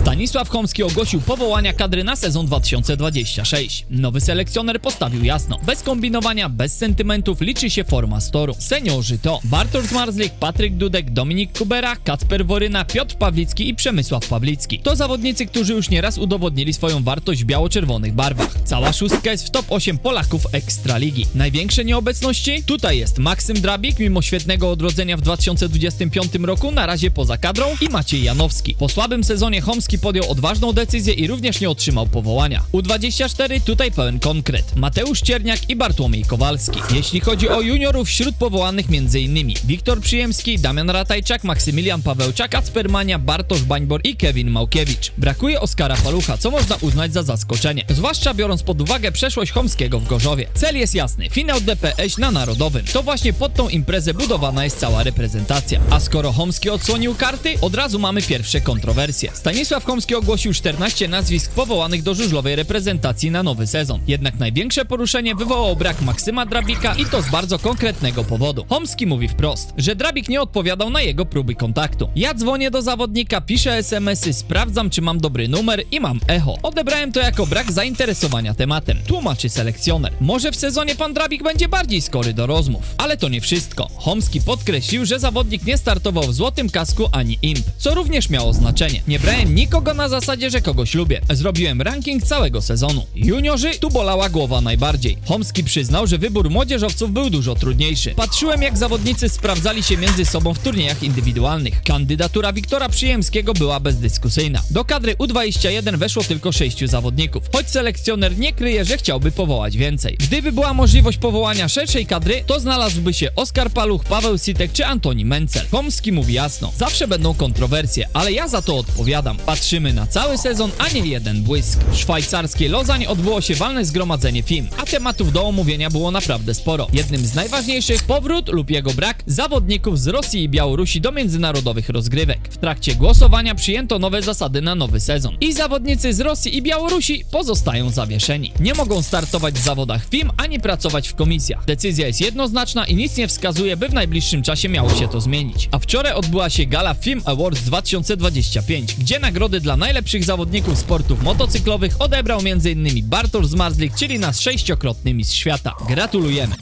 Stanisław Chomski ogłosił powołania kadry na sezon 2026. Nowy selekcjoner postawił jasno. Bez kombinowania, bez sentymentów liczy się forma storu. Seniorzy to Bartosz Marzlik, Patryk Dudek, Dominik Kubera, Kacper Woryna, Piotr Pawlicki i Przemysław Pawlicki. To zawodnicy, którzy już nieraz udowodnili swoją wartość w biało-czerwonych barwach. Cała szóstka jest w top 8 Polaków Ekstraligi. Największe nieobecności? Tutaj jest Maksym Drabik, mimo świetnego odrodzenia w 2025 roku, na razie poza kadrą i Maciej Janowski. Po słabym sezonie Chomski podjął odważną decyzję i również nie otrzymał powołania. U24 tutaj pełen konkret. Mateusz Cierniak i Bartłomiej Kowalski. Jeśli chodzi o juniorów, wśród powołanych m.in. Wiktor Przyjemski, Damian Ratajczak, Maksymilian Pawełczak, Kacpermania, Bartosz Bańbor i Kevin Małkiewicz. Brakuje Oskara Palucha, co można uznać za zaskoczenie. Zwłaszcza biorąc pod uwagę przeszłość Chomskiego w Gorzowie. Cel jest jasny. Finał DPS na Narodowym. To właśnie pod tą imprezę budowana jest cała reprezentacja. A skoro Chomski odsłonił karty, od razu mamy pierwsze kontrowersje. Stanisław Chomski ogłosił 14 nazwisk powołanych do żużlowej reprezentacji na nowy sezon. Jednak największe poruszenie wywołał brak Maksyma Drabika i to z bardzo konkretnego powodu. Chomski mówi wprost, że Drabik nie odpowiadał na jego próby kontaktu. Ja dzwonię do zawodnika, piszę SMS-y, sprawdzam czy mam dobry numer i mam echo. Odebrałem to jako brak zainteresowania tematem. Tłumaczy selekcjoner. Może w sezonie pan Drabik będzie bardziej skory do rozmów. Ale to nie wszystko. Chomski podkreślił, że zawodnik nie startował w złotym kasku ani imp, co również miało znaczenie. Nie brałem nikogo na zasadzie, że kogoś lubię. Zrobiłem ranking całego sezonu. Juniorzy tu bolała głowa najbardziej. Chomski przyznał, że wybór młodzieżowców był dużo trudniejszy. Patrzyłem jak zawodnicy sprawdzali się między sobą w turniejach indywidualnych. Kandydatura Wiktora Przyjemskiego była bezdyskusyjna. Do kadry U21 weszło tylko sześciu zawodników, choć selekcjoner nie kryje, że chciałby powołać więcej. Gdyby była możliwość powołania szerszej kadry, to znalazłby się Oskar Paluch, Paweł Sitek czy Antoni Mencel. Chomski mówi jasno, zawsze będą kontrowersje, ale ja za to odpowiadam. Patrzymy na cały sezon, a nie jeden błysk. W szwajcarskiej Lozań odbyło się walne zgromadzenie film, a tematów do omówienia było naprawdę sporo. Jednym z najważniejszych powrót lub jego brak zawodników z Rosji i Białorusi do międzynarodowych rozgrywek. W trakcie głosowania przyjęto nowe zasady na nowy sezon i zawodnicy z Rosji i Białorusi pozostają zawieszeni. Nie mogą startować w zawodach FIM ani pracować w komisjach. Decyzja jest jednoznaczna i nic nie wskazuje, by w najbliższym czasie miało się to zmienić. A wczoraj odbyła się gala Film Awards 2025, gdzie nagrody dla najlepszych zawodników sportów motocyklowych odebrał m.in. Bartosz Zmarzlik, czyli nasz sześciokrotny mistrz świata. Gratulujemy!